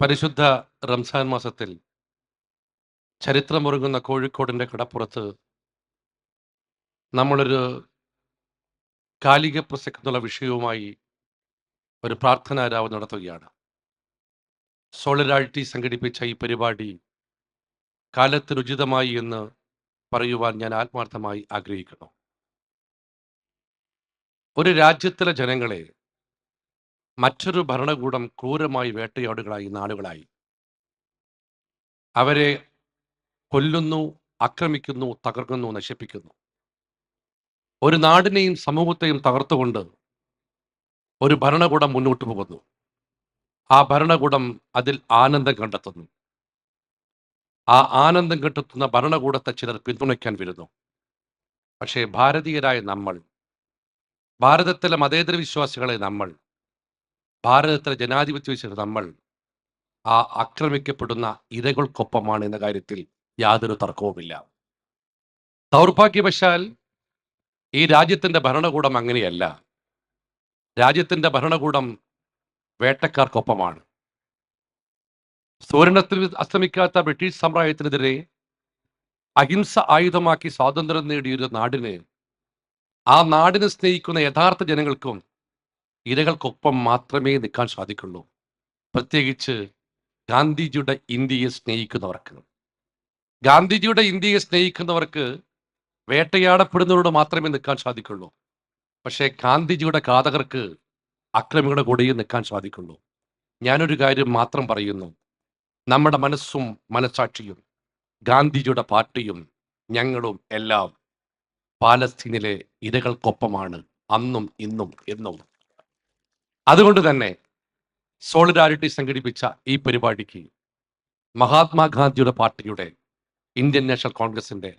പരിശുദ്ധ റംസാൻ മാസത്തിൽ ചരിത്രമുറങ്ങുന്ന കോഴിക്കോടിന്റെ കടപ്പുറത്ത് നമ്മളൊരു കാലിക പ്രസക്തിയുള്ള വിഷയവുമായി ഒരു പ്രാർത്ഥനാരാവ് നടത്തുകയാണ്. സോളിഡാരിറ്റി സംഘടിപ്പിച്ച ഈ പരിപാടി കാലത്തിനുചിതമായി എന്ന് പറയുവാൻ ഞാൻ ആത്മാർത്ഥമായി ആഗ്രഹിക്കുന്നു. ഒരു രാജ്യത്തിലെ ജനങ്ങളെ മറ്റൊരു ഭരണകൂടം ക്രൂരമായി വേട്ടയാടുകളായി നാടുകളായി അവരെ കൊല്ലുന്നു ആക്രമിക്കുന്നു തകർക്കുന്നു നശിപ്പിക്കുന്നു. ഒരു നാടിനെയും സമൂഹത്തെയും തകർത്തുകൊണ്ട് ഒരു ഭരണകൂടം മുന്നോട്ട് പോകുന്നു. ആ ഭരണകൂടം അതിൽ ആനന്ദം കണ്ടെത്തുന്നു. ആ ആനന്ദം കണ്ടെത്തുന്ന ഭരണകൂടത്തെ ചിലർ പിന്തുണയ്ക്കാൻ വരുന്നു. പക്ഷേ ഭാരതീയരായ നമ്മൾ ഭാരതത്തിലെ മതേതര വിശ്വാസികളെ നമ്മൾ ഭാരതത്തിലെ ജനാധിപത്യ വിശ്വസിച്ച നമ്മൾ ആ ആക്രമിക്കപ്പെടുന്ന ഇരകൾക്കൊപ്പമാണ് എന്ന കാര്യത്തിൽ യാതൊരു തർക്കവുമില്ല. ദൗർഭാഗ്യവശാൽ ഈ രാജ്യത്തിന്റെ ഭരണകൂടം അങ്ങനെയല്ല. രാജ്യത്തിന്റെ ഭരണകൂടം വേട്ടക്കാർക്കൊപ്പമാണ്. സൂര്യനത്തിൽ അസ്തമിക്കാത്ത ബ്രിട്ടീഷ് സാമ്രാജ്യത്തിനെതിരെ അഹിംസ ആയുധമാക്കി സ്വാതന്ത്ര്യം നേടിയൊരു നാടിന് ആ നാടിനെ സ്നേഹിക്കുന്ന യഥാർത്ഥ ജനങ്ങൾക്കും ഇരകൾക്കൊപ്പം മാത്രമേ നിൽക്കാൻ സാധിക്കുള്ളൂ. പ്രത്യേകിച്ച് ഗാന്ധിജിയുടെ ഇന്ത്യയെ സ്നേഹിക്കുന്നവർക്ക്. ഗാന്ധിജിയുടെ ഇന്ത്യയെ സ്നേഹിക്കുന്നവർക്ക് വേട്ടയാടപ്പെടുന്നവരോട് മാത്രമേ നിൽക്കാൻ സാധിക്കുള്ളൂ. പക്ഷേ ഗാന്ധിജിയുടെ ഘാതകർക്ക് അക്രമികളുടെ കൂടെയും നിൽക്കാൻ സാധിക്കുള്ളൂ. ഞാനൊരു കാര്യം മാത്രം പറയുന്നു. നമ്മുടെ മനസ്സും മനസാക്ഷിയും ഗാന്ധിജിയുടെ പാർട്ടിയും ഞങ്ങളും എല്ലാം പാലസ്തീനിലെ ഇരകൾക്കൊപ്പമാണ് അന്നും ഇന്നും എന്നും. അതുകൊണ്ട് തന്നെ സോളിഡാരിറ്റി സംഘടിപ്പിച്ച ഈ പരിപാടിക്ക് മഹാത്മാഗാന്ധിയുടെ പാർട്ടിയുടെ ഇന്ത്യൻ നാഷണൽ കോൺഗ്രസിന്റെ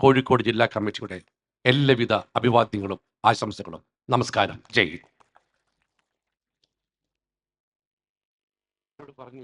കോഴിക്കോട് ജില്ലാ കമ്മിറ്റിയുടെ എല്ലാവിധ അഭിവാദ്യങ്ങളും ആശംസകളും. നമസ്കാരം. ജയ് പറഞ്ഞു